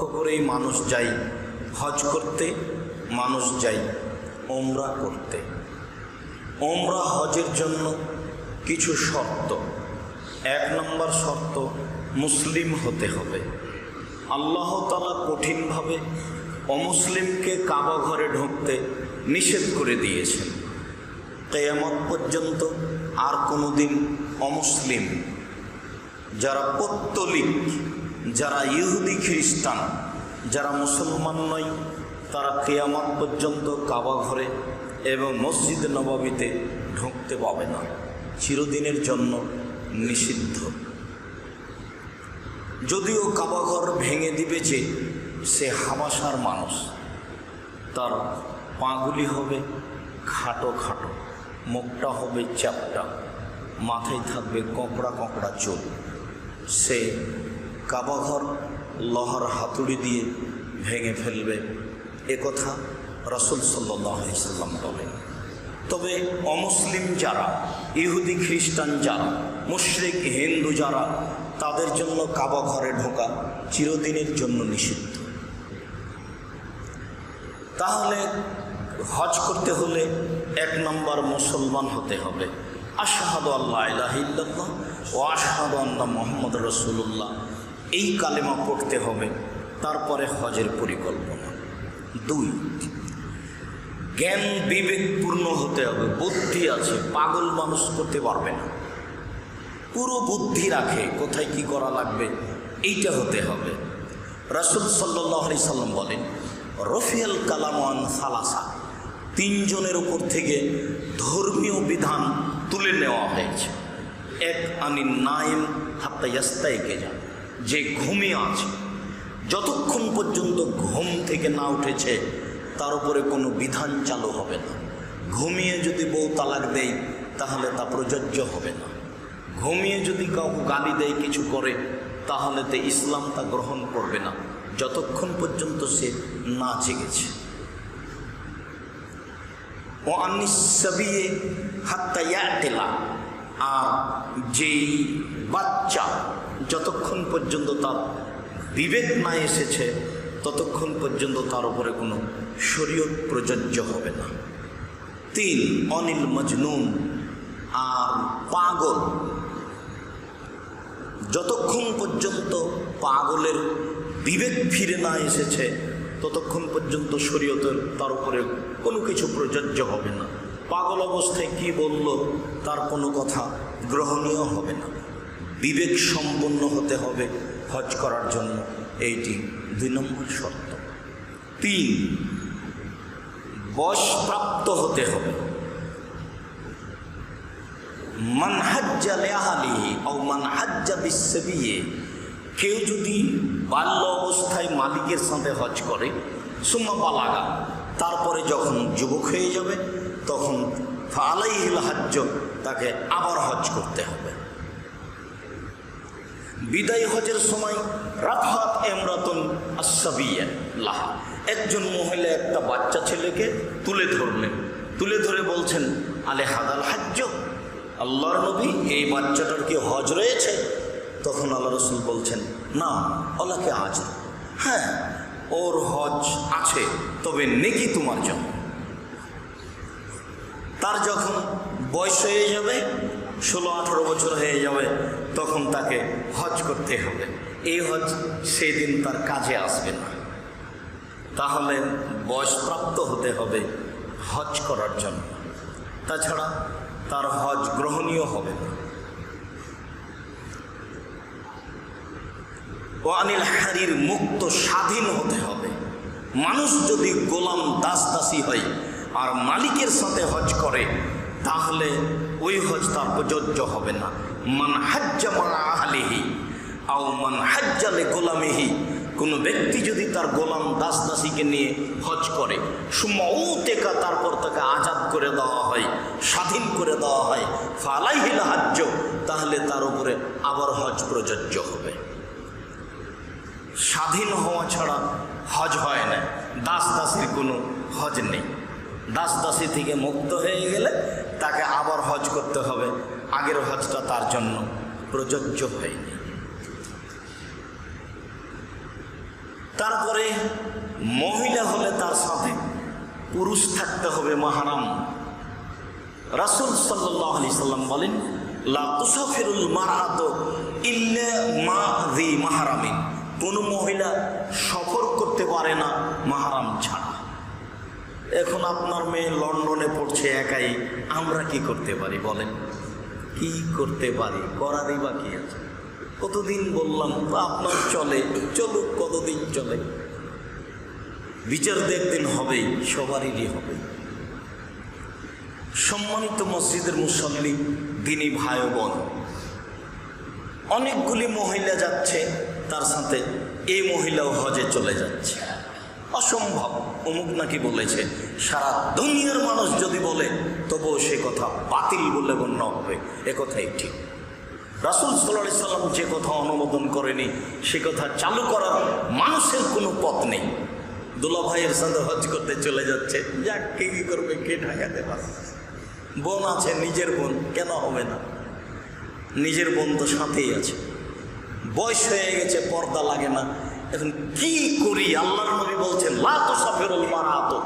লক্ষ্য করেই মানুষ যায় হজ করতে মানুষ যায় ওমরা করতে। ওমরা হজের জন্য কিছু শর্ত। এক নম্বর শর্ত, মুসলিম হতে হবে। আল্লাহ তালা কঠিনভাবে অমুসলিমকে কাবা ঘরে ঢুকতে নিষেধ করে দিয়েছেন। কেয়ামত পর্যন্ত আর কোনো দিন অমুসলিম, যারা পত্তলিক যারা ইহুদি খ্রিস্টান, যারা মুসলমান নয়, তারা কেয়ামত পর্যন্ত কাবা ঘরে এবং মসজিদ নবাবিতে ঢুকতে পাবে না। চিরদিনের জন্য নিষিদ্ধ। যদিও কাবাঘর ভেঙে দিবে যে সে হাবাসার মানুষ। তার পাগুলি হবে খাটো খাটো, মুখটা হবে চ্যাপটা, মাথায় থাকবে কঁকড়া কঁকড়া চুল। সে কাবাঘর লহর হাতুড়ি দিয়ে ভেঙে ফেলবে। এ কথা রসুল সাল্লাম বলেন। তবে অমুসলিম যারা, ইহুদি, খ্রিস্টান যারা, মুশরিক, হিন্দু যারা, তাদের জন্য কাবা ঘরে ঢোকা চিরদিনের জন্য নিষিদ্ধ। তাহলে হজ করতে হলে এক নম্বর মুসলমান হতে হবে। আশাহাদ আল্লাহ ও আশাহাদ আল্লাহ মোহাম্মদ রসুল্লাহ এই কালেমা পড়তে হবে, তারপরে হজের পরিকল্পনা। দুই, জ্ঞান বিবেকপূর্ণ হতে হবে, বুদ্ধি আছে, পাগল মানুষ করতে পারবে না। পুরো বুদ্ধি রাখে, কোথায় কি করা লাগবে, এইটা হতে হবে। রাসুল সাল্লাহ আলি সাল্লাম বলেন, রফিয়াল কালামান সালাসা তিনজনের উপর থেকে ধর্মীয় বিধান তুলে নেওয়া হয়েছে। এক আনি নাইম হাত্তা ইয়াস্তাইকে যান যে ঘুমিয়ে আছে, যতক্ষণ পর্যন্ত ঘুম থেকে না উঠেছে, তার উপরে কোনো বিধান চালু হবে না। ঘুমিয়ে যদি বউ তালাক দেয়, তাহলে তা প্রযোজ্য হবে না। ঘুমিয়ে যদি কাউকে গালি দেয় কিছু করে, তাহলে তো ইসলাম তা গ্রহণ করবে না, যতক্ষণ পর্যন্ত সে না জেগেছে। ও আনিসবিয়ে হাত্তা ইয়াটেলা আর যেই বাচ্চা যতক্ষণ পর্যন্ত তার বিবেক না এসেছে, ততক্ষণ পর্যন্ত তার উপরে কোনো শরীয়ত প্রযোজ্য হবে না। তিন, অনিল মজনুন আর পাগল। যতক্ষণ পর্যন্ত পাগলের বিবেক ফিরে না এসেছে, ততক্ষণ পর্যন্ত শরীয়তের তার উপরে কোনো কিছু প্রযোজ্য হবে না। পাগল অবস্থায় কি বলল, তার কোনো কথা গ্রহণীয় হবে না। বিবেক সম্পন্ন হতে হবে হজ করার জন্য। এইটি দুই নম্বর শর্ত। তিন বয়সপ্রাপ্ত হতে হবে। মানহাজ্জা লেহালিহি ও মানহাজ্জা বিশ্ববিয়ে কেউ যদি বাল্য অবস্থায় মালিকের সাথে হজ করে, সুম্মা বালাগা, তারপরে যখন যুবক হয়ে যাবে, তখন ফালাইহিল হাজ্য তাকে আবার হজ করতে হবে। বিদায় হজের সময় রাফাত এমরাতন আসাবিয়া লাহা, একজন মহিলা একটা বাচ্চা ছেলেকে তুলে ধরলেন তুলে ধরে বলছেন, আলে হাদাল হাজ্য, আল্লাহর নবী এই বাচ্চাটার কি হজ রয়েছে? তখন আল্লাহ রসুল বলছেন, না, ওলাকে আজ হ্যাঁ ওর হজ আছে, তবে নেকি তোমার জন্য। তার যখন বয়স হয়ে যাবে, ষোলো আঠেরো বছর হয়ে যাবে তখন তাকে হজ করতে হবে। এই হজ সেদিন তার কাজে আসবে না। তাহলে বয়সপ্রাপ্ত হতে হবে হজ করার জন্য। তাছাড়া তার হজ গ্রহণীয় হবে না। ও আনিল হারির মুক্ত স্বাধীন হতে হবে। মানুষ যদি গোলাম দাস দাসী হয় আর মালিকের সাথে হজ করে তাহলে ওই হজ তার প্রযোজ্য হবে না। মান হাজ্জা মা আহলিহি আও মান হাজ্জালে গোলামিহি। কোনো ব্যক্তি যদি তার গোলাম দাস দাসীকে নিয়ে হজ করে সুমাউ তারপর তাকে আজাদ করে দেওয়া হয়, স্বাধীন করে দেওয়া হয় ফালাইহিল হাজ্য তাহলে তার উপরে আবার হজ প্রযোজ্য হবে। স্বাধীন হওয়া ছাড়া হজ হয় না। দাস দাসীর কোনো হজ নেই। দাস দাসী থেকে মুক্ত হয়ে গেলে তাকে আবার হজ করতে হবে। আগের হজটা তার জন্য প্রযোজ্য হয়নি। তারপরে মহিলা হলে তার সাথে পুরুষ থাকতে হবে মাহারাম। রাসুল সাল্লাহ সাল্লাম বলেন, লা তুসাফিরুল মারাত ইল্লা মা দি মাহারামিন। কোন মহিলা সফর করতে পারে না মাহারাম ছাড়া। এখন আপনার মেয়ে লন্ডনে পড়ছে একাই, আমরা কি করতে পারি বলেন? কি করতে পারি? করারই বা কি আছে? কতদিন বললাম, আপনার চলে, চলুক, কতদিন চলে। বিচার একদিন হবেই, সবারই হবে। সম্মানিত মসজিদের মুসল্লি, দিনী ভাই বোন অনেকগুলি মহিলা যাচ্ছে, তার সাথে এই মহিলাও হজে চলে যাচ্ছে। অসম্ভব। অমুক নাকি বলেছে, সারা দুনিয়ার মানুষ যদি বলে, তবুও সে কথা বাতিল বলে গণ্য হবে। এ কথাই ঠিক। রাসুল সাল্লাহ সাল্লাম যে কথা অনুমোদন করেনি, সে কথা চালু করার মানুষের কোনো পথ নেই। দুলা ভাইয়ের সাথে হজ করতে চলে যাচ্ছে। যাক, কে কি করবে, কে ঢাকাতে পারবে বোন আছে, নিজের বোন, কেন হবে না? নিজের বোন তো সাথেই আছে। বয়স হয়ে গেছে, পর্দা লাগে না। এখন কি করি? আল্লাহর নবী বলছেন লা তো সাফেরুল মারাতো